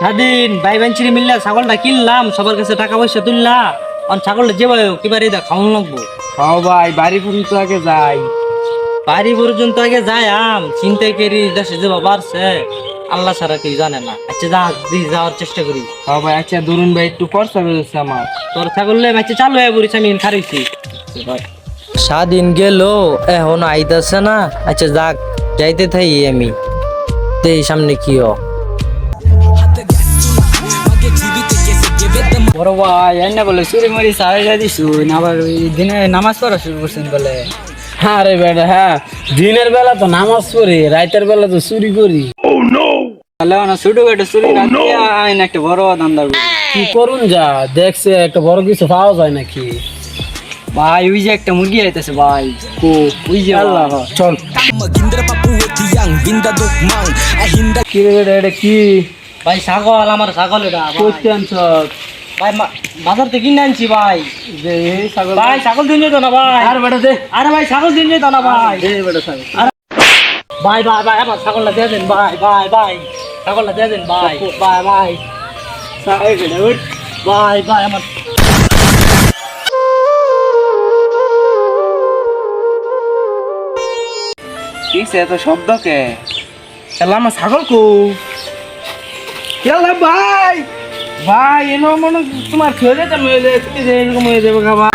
স্বাধীন ভাই বাঞ্চিরি মিললা ছাগলটা কিনলাম সবার কাছে টাকা পয়সা তুললা। আর ছাগলটা যে ভাই কিবার এটা খাওয়ান লাগবো? হ ভাই বাড়ি পর্যন্ত আগে যাই। বাড়ি পর্যন্ত আগে যাই আম চিন্তাই করি দেশে যে বাড়ছে আল্লাহ ছাড়া কেউ জানে না। আচ্ছা যা দি যাওয়ার চেষ্টা করি। হ ভাই আচ্ছা ধরুন ভাই একটু খরচা বেরোচ্ছে আমার। তোর ছাগল আচ্ছা চালু হয়ে পড়িস আমি খারিছি স্বাধীন গেল এখন আইতাছে না। আচ্ছা যাক যাইতে থাই আমি। দেই সামনে কি হ বড় ভাই এনে বলে চুরি মুড়ি সারা যাই দিছু আবার ওই দিনে নামাজ পড়া শুরু করছেন বলে। হ্যাঁ রে বেটা হ্যাঁ। দিনের বেলা তো নামাজ পড়ি রাতের বেলা তো চুরি করি। তাহলে না ছোট একটা চুরি রাখি আইন একটা বড় দান্দা কি করুন যা দেখছে একটা বড় কিছু পাওয়া যায় নাকি। ভাই ওই যে একটা মুরগি আইতেছে ভাই কো ওই যে আল্লাহ চল। কি রে এটা কি? ভাই ছাগল আমার ছাগল এটা। করতে আনছ ভাই মা- বাজার থেকে কিনে আনছি ভাই। যে এই ছাগল ভাই ছাগল দিন যেত না ভাই। আর বেটা দে। আরে ভাই ছাগল দিন যেত না ভাই। দে বেটা ছাগল। ভাই ভাই ভাই আমার ছাগলটা দিয়ে দেন ভাই ভাই ভাই। ছাগলটা দিয়ে দেন ভাই ভাই ভাই। এই বেটা উঠ। ভাই ভাই আমার কিসে এত শব্দ কে এলা আমার ছাগল কো। ভাই। ভাই এনো মনে তোমার যেতে মেলে এরকম হয়ে যাবে খাবার